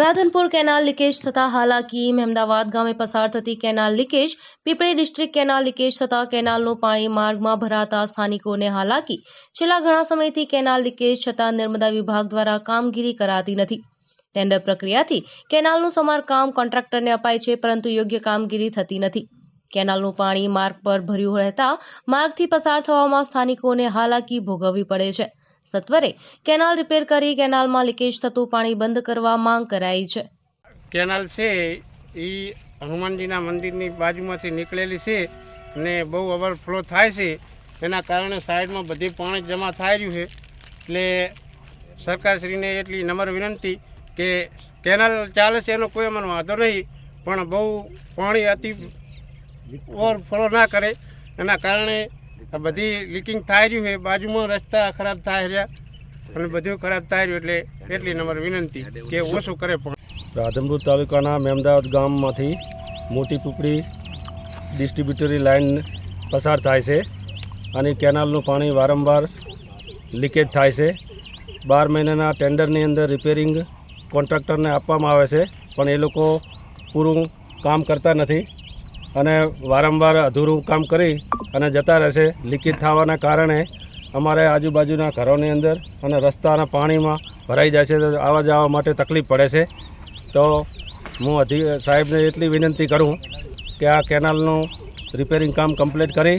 Radhanpur canal leakage થતા હાલાકી, મહેમદાવાદ ગામે પસાર થતી canal leakage, Pipli district canal leakage થતા કેનાલનું પાણી માર્ગમાં ભરાતા સ્થાનિકોને હાલાકી. છેલ્લા ઘણા સમયથી કેનાલ લીકેજ છતાં નર્મદા વિભાગ દ્વારા કામગીરી કરાતી નથી. ટેન્ડર પ્રક્રિયાથી કેનાલનું સમારકામ કોન્ટ્રાક્ટરને અપાય છે, પરંતુ યોગ્ય કામગીરી થતી નથી. કેનાલનું પાણી માર્ગ પર ભર્યું રહેતા માર્ગથી પસાર થવામાં સ્થાનિકોને હાલાકી ભોગવવી પડે છે. સત્વરે કેનાલ રિપેર કરી કેનાલમાં લીકેજ થતું પાણી બંધ કરવા માંગ કરાઈ છે. કેનાલ છે એ હનુમાનજીના મંદિરની બાજુમાંથી નીકળેલી છે અને બહુ ઓવરફ્લો થાય છે. એના કારણે સાઈડમાં બધી પાણી જમા થઈ રહ્યું છે. એટલે સરકારશ્રીને એટલી નમ્ર વિનંતી કે કેનાલ ચાલે છે એનો કોઈ અમને વાંધો નહીં, પણ બહુ પાણી અતિ ઓવરફ્લો ના કરે. એના કારણે આ બધી લીકિંગ થઈ રહ્યું છે. બાજુમાં રસ્તા ખરાબ થાય રહ્યા. અને બધું ખરાબ થાય રહ્યું એટલે એટલી નંબર વિનંતી કે ઓછું કરે પણ. રાધનપુર તાલુકાના મેમદાવાદ ગામમાંથી મોટી પૂપડી ડિસ્ટ્રીબ્યુટરી લાઇન પસાર થાય છે અને કેનાલનું પાણી વારંવાર લીકેજ થાય છે. બાર મહિનાના ટેન્ડરની અંદર રિપેરિંગ કોન્ટ્રાક્ટરને આપવામાં આવે છે, પણ એ લોકો પૂરું કામ કરતા નથી અને વારંવાર અધૂરું કામ કરી અને જતા રહેશે. લીકેજ થવાના કારણે અમારે આજુબાજુના ઘરોની અંદર અને રસ્તાના પાણીમાં ભરાઈ જાય છે. તો આવવા જવા માટે તકલીફ પડે છે. તો હું અધિક સાહેબને એટલી વિનંતી કરું કે આ કેનાલનું રિપેરિંગ કામ કમ્પ્લીટ કરી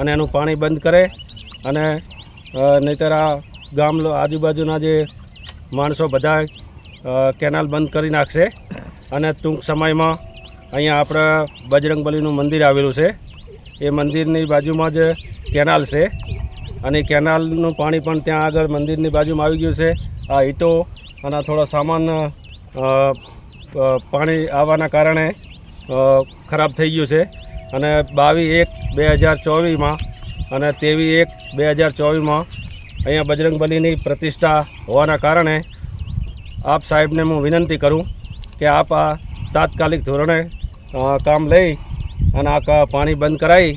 અને એનું પાણી બંધ કરે અને નહીતર આ ગામ આજુબાજુના જે માણસો બધા કેનાલ બંધ કરી નાખશે. અને ટૂંક સમયમાં અહીંયા આપણા બજરંગબલીનું મંદિર આવેલું છે. એ મંદિરની બાજુમાં જ કેનાલ છે. અને કેનાલનું પાણી પણ ત્યાં આગળ મંદિરની બાજુમાં આવી ગયું છે. આ ઈંટો અને થોડો સામાન પાણી આવવાના કારણે ખરાબ થઈ ગયું છે. અને બાવીસ એક બે હજાર ચોવીસમાં અને તેવી એક બે હજાર ચોવીસમાં અહીંયા બજરંગબલીની પ્રતિષ્ઠા હોવાના કારણે આપ સાહેબને હું વિનંતી કરું કે આપ આ તાત્કાલિક ધોરણે કામ લઈ અને આ પાણી બંધ કરાવી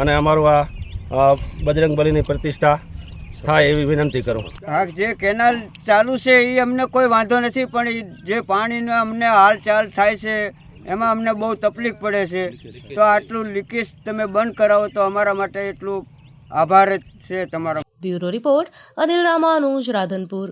અને અમારું આ બજરંગ બલીની પ્રતિષ્ઠા થાય એવી વિનંતી કરું. હા જે કેનાલ ચાલુ છે એ અમને કોઈ વાંધો નથી પણ ઈ જે પાણીનો અમને હાલચાલ થાય છે એમાં અમને બહુ તકલીફ પડે છે. તો આટલું લીકેજ તમે બંધ કરાવો તો અમારા માટે એટલું આભાર જ છે તમારો. Bureau report Anil Ramanuj Radhanpur.